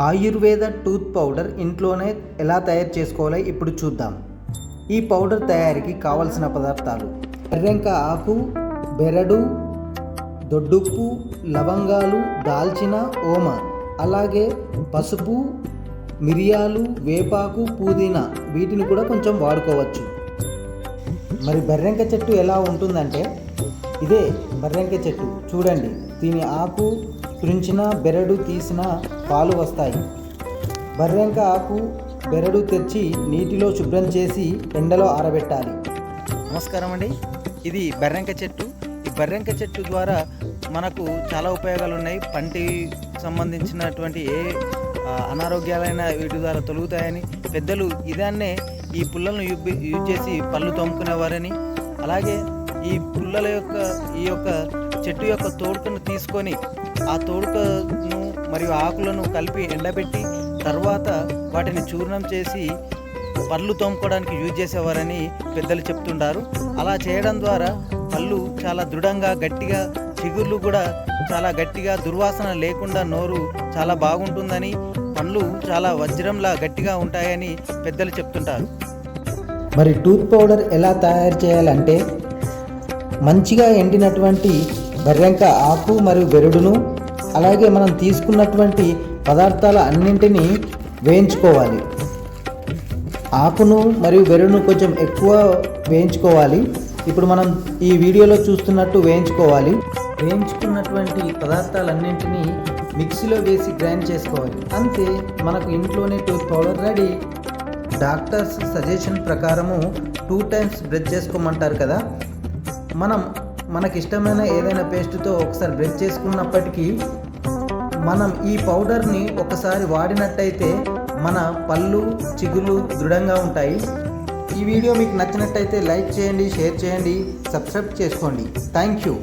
Ayurveda tooth powder ఇంట్లోనే ఎలా తయారు చేసుకోవాలో ఇప్పుడు చూద్దాం. ఈ పౌడర్ తయారీకి కావలసిన పదార్థాలు ఎర్రెంక ఆకు బెరడు దొడ్డుప్పు లవంగాలు దాల్చిన ఓమ అలాగే పసుపు మిరియాలు వేపాకు పుదీనా వీటిని కూడా కొంచెం వాడుకోవచ్చు. మరి బర్రెంక చెట్టు ఎలా ఉంటుందంటే ఇదే బర్రెంక చెట్టు. చూడండి దీని ఆకు తుంచిన బెరడు తీసిన పాలు వస్తాయి. బర్రెంక ఆకు బెరడు తెచ్చి నీటిలో శుభ్రం చేసి ఎండలో ఆరబెట్టాలి. నమస్కారం అండి. ఇది బర్రెంక చెట్టు. ఈ బర్రెంక చెట్టు ద్వారా మనకు చాలా ఉపయోగాలు ఉన్నాయి పంటి సంబంధించినటువంటి ఏ అనారోగ్యాలైన వీటి ద్వారా తొలుగుతాయని పెద్దలు ఇదాన్నే ఈ పుల్లలను యూజ్ చేసి పళ్ళు తోముకునేవారని. అలాగే ఈ పుల్లల యొక్క ఈ యొక్క చెట్టు యొక్క తోడుకను తీసుకొని ఆ తోడుకను మరియు ఆకులను కలిపి ఎండబెట్టి తర్వాత వాటిని చూర్ణం చేసి పళ్ళు తోముకోవడానికి యూజ్ చేసేవారని పెద్దలు చెప్తుంటారు. అలా చేయడం ద్వారా పళ్ళు చాలా దృఢంగా గట్టిగా చిగుర్లు కూడా చాలా గట్టిగా దుర్వాసన లేకుండా నోరు చాలా బాగుంటుందని పండ్లు చాలా వజ్రంలా గట్టిగా ఉంటాయని పెద్దలు చెప్తుంటారు. మరి టూత్ పౌడర్ ఎలా తయారు చేయాలంటే మంచిగా ఎండినటువంటి బర్రెంక ఆకు మరియు బెరడును అలాగే మనం తీసుకున్నటువంటి పదార్థాల అన్నింటినీ వేయించుకోవాలి. ఆకును మరియు బెరడును కొంచెం ఎక్కువ వేయించుకోవాలి. ఇప్పుడు మనం ఈ వీడియోలో చూస్తున్నట్టు వేయించుకోవాలి. వేయించుకున్నటువంటి పదార్థాలన్నింటినీ మిక్సీలో వేసి గ్రైండ్ చేసుకోవాలి. అంతే మనకు ఇంట్లోనే tooth powder ready. Doctors suggestion ప్రకారము టూ టైమ్స్ బ్రెడ్ చేసుకోమంటారు కదా. మనం మనకి ఇష్టమైన ఏదైనా పేస్ట్తో ఒకసారి బ్రెడ్ చేసుకున్నప్పటికీ మనం ఈ పౌడర్ని ఒకసారి వాడినట్టయితే మన పళ్ళు చిగులు దృఢంగా ఉంటాయి. ఈ వీడియో మీకు నచ్చినట్టయితే లైక్ చేయండి షేర్ చేయండి సబ్స్క్రైబ్ చేసుకోండి. Thank you.